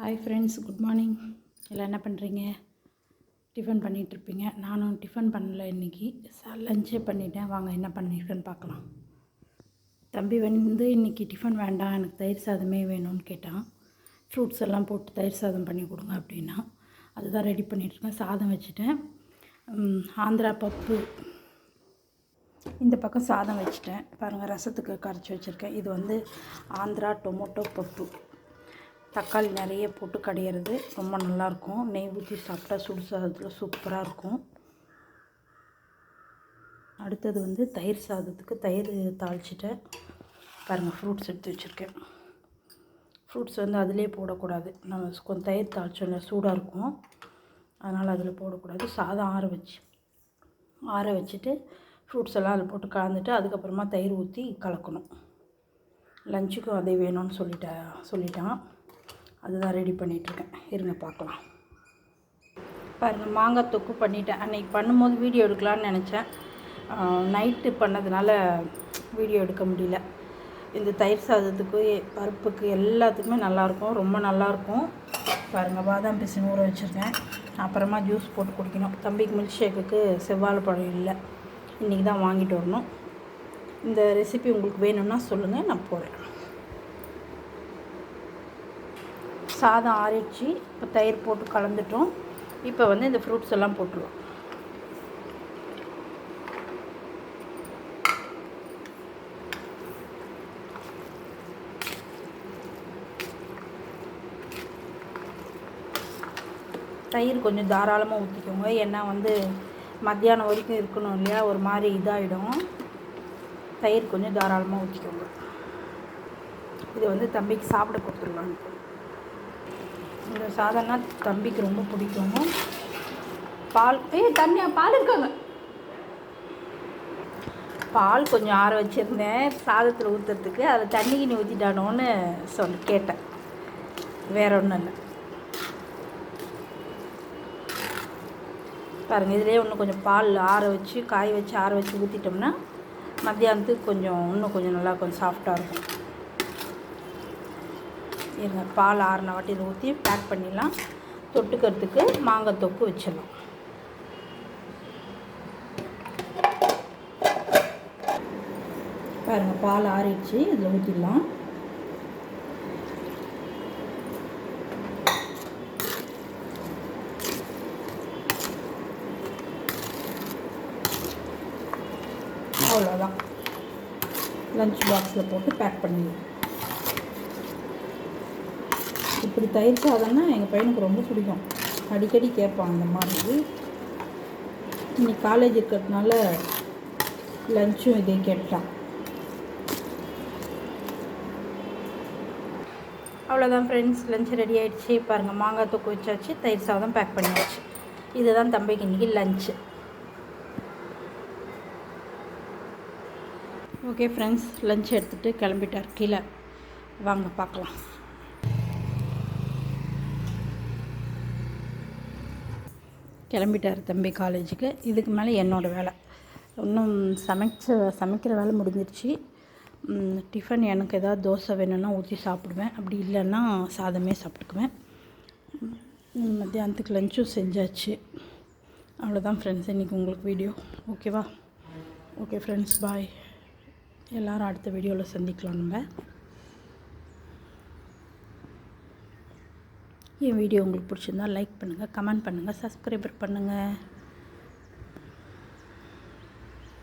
Hi friends good morning எல்லாம் என்ன பண்ணுறீங்க டிஃபன் பண்ணிகிட்ருப்பீங்க நானும் டிஃபன் பண்ணல இன்றைக்கி லஞ்சே பண்ணிட்டேன். வாங்க என்ன பண்ணியிருக்கேன்னு பார்க்கலாம். தம்பி வந்து இன்றைக்கி டிஃபன் வேண்டாம். எனக்கு தயிர் சாதமே வேணும்னு கேட்டான். ஃப்ரூட்ஸ் எல்லாம் போட்டு தயிர் சாதம் பண்ணி கொடுங்க அப்படின்னா. அதுதான் ரெடி பண்ணிகிட்ருக்கேன் சாதம் வச்சுட்டேன். ஆந்திரா பப்பு. இந்த பக்கம் சாதம் வச்சுட்டேன். பாருங்கள் ரசத்துக்கு கரைச்சி வச்சுருக்கேன். இது வந்து ஆந்திரா டொமேட்டோ பப்பு. தக்காளி நிறைய போட்டு கடையிறது ரொம்ப நல்லாயிருக்கும். நெய் ஊற்றி சாப்பிட்டா சுடு சாதத்தில் சூப்பராக இருக்கும். அடுத்தது வந்து தயிர் சாதத்துக்கு தயிர் தாளிச்சிட்டேன். பாருங்கள் ஃப்ரூட்ஸ் எடுத்து வச்சுருக்கேன். ஃப்ரூட்ஸ் வந்து அதிலே போடக்கூடாது. நம்ம கொஞ்சம் தயிர் தாளிச்சோம்ல சூடாக இருக்கும். அதனால் அதில் போடக்கூடாது. சாதம் ஆற வச்சு ஆற வச்சுட்டு ஃப்ரூட்ஸ் எல்லாம் அதில் போட்டு கலந்துட்டு அதுக்கப்புறமா தயிர் ஊற்றி கலக்கணும். லஞ்சுக்கும் அதே வேணும்னு சொல்லிட்டா சொல்லிட்டான். அதுதான் ரெடி பண்ணிகிட்ருக்கேன் இருங்க பார்க்கலாம். பாருங்கள் மாங்காய் தொக்கு பண்ணிட்டேன். அன்றைக்கி பண்ணும்போது வீடியோ எடுக்கலான்னு நினச்சேன். நைட்டு பண்ணதுனால வீடியோ எடுக்க முடியல. இந்த தயிர் சாதத்துக்கு பருப்புக்கு எல்லாத்துக்குமே நல்லாயிருக்கும். ரொம்ப நல்லாயிருக்கும். பாருங்கள் பாதாம் பிசின் ஊற வச்சுருக்கேன். அப்புறமா ஜூஸ் போட்டு குடிக்கணும். தம்பிக்கு மில்க் ஷேக்குக்கு செவ்வாழை பழம் இல்லை. இன்றைக்கி தான் வாங்கிட்டு வரணும். இந்த ரெசிபி உங்களுக்கு வேணும்னா சொல்லுங்கள் நான் போகிறேன் சாதம் ஆறிடுச்சு. இப்போ தயிர் போட்டு கலந்துட்டோம். இப்போ வந்து இந்த ஃப்ரூட்ஸ் எல்லாம் போட்டுருவோம். தயிர் கொஞ்சம் தாராளமாக ஊற்றிக்கோங்க ஏன்னா வந்து மத்தியானம் வரைக்கும் இருக்கணும் இல்லையா? ஒரு மாதிரி இதாகிடும் தயிர் கொஞ்சம் தாராளமாக ஊற்றிக்கோங்க இது வந்து தம்பிக்கு சாப்பிட கொடுத்துருவாங்க இந்த சாதம்னா தம்பிக்கு ரொம்ப பிடிக்கும். பால் ஏய் தண்ணியா பால் இருக்காங்க. பால் கொஞ்சம் ஆற வச்சுருந்தேன் சாதத்தில் ஊற்றுறதுக்கு அதை தண்ணி கிண்ணி ஊற்றிட்டானோன்னு சொல் கேட்டேன். வேற ஒன்றும் இல்லை. பாருங்கள் இதிலே இன்னும் கொஞ்சம் பால் ஆற வச்சு காய வச்சு ஆற வச்சு ஊற்றிட்டோம்னா மத்தியானத்துக்கு கொஞ்சம் இன்னும் கொஞ்சம் நல்லா கொஞ்சம் சாஃப்டாக இருக்கும். இருங்க பால் ஆறின வாட்டி இதை ஊற்றி பேக் பண்ணிடலாம். தொட்டுக்கிறதுக்கு மாங்காய் தொக்கு வச்சிடலாம். பாருங்கள் பால் ஆறிடுச்சு. இதில் ஊற்றிடலாம் அவ்வளோதான் லஞ்ச் பாக்ஸில் போட்டு பேக் பண்ணிடலாம். இப்படி தயிர் சாதம்னா எங்கள் பையனுக்கு ரொம்ப பிடிக்கும். அடிக்கடி கேட்பான் அந்த மாதிரி. இன்னைக்கு காலேஜ் இருக்கிறதுனால லஞ்சும் இதே கேட்டான். அவ்வளோதான் ஃப்ரெண்ட்ஸ் லஞ்ச் ரெடி ஆகிடுச்சு பாருங்கள் மாங்காய் தொக்கு வச்சாச்சு. தயிர் சாதம் பேக் பண்ணியாச்சு. இதுதான் தம்பிக்கு இன்றைக்கி லஞ்சு ஓகே ஃப்ரெண்ட்ஸ் லஞ்ச் எடுத்துகிட்டு கிளம்பிட்டார். கீழே. வாங்க பார்க்கலாம். கிளம்பிட்டார் தம்பி காலேஜுக்கு. இதுக்கு மேலே என்னோடய வேலை. இன்னும் சமைச்ச சமைக்கிற வேலை முடிஞ்சிருச்சு. டிஃபன் எனக்கு ஏதாவது தோசை வேணும்னா ஊற்றி சாப்பிடுவேன். அப்படி இல்லைன்னா சாதமே சாப்பிட்டுக்குவேன். மத்தியானத்துக்கு லஞ்சும் செஞ்சாச்சு. அவ்வளோதான் ஃப்ரெண்ட்ஸ் இன்றைக்கி உங்களுக்கு வீடியோ ஓகேவா ஓகே ஃப்ரெண்ட்ஸ் பாய் எல்லோரும் அடுத்த வீடியோவில் சந்திக்கலாம் நம்ம. என் வீடியோ உங்களுக்கு பிடிச்சிருந்தா லைக் பண்ணுங்கள் கமெண்ட் பண்ணுங்கள் சப்ஸ்கிரைபர் பண்ணுங்கள்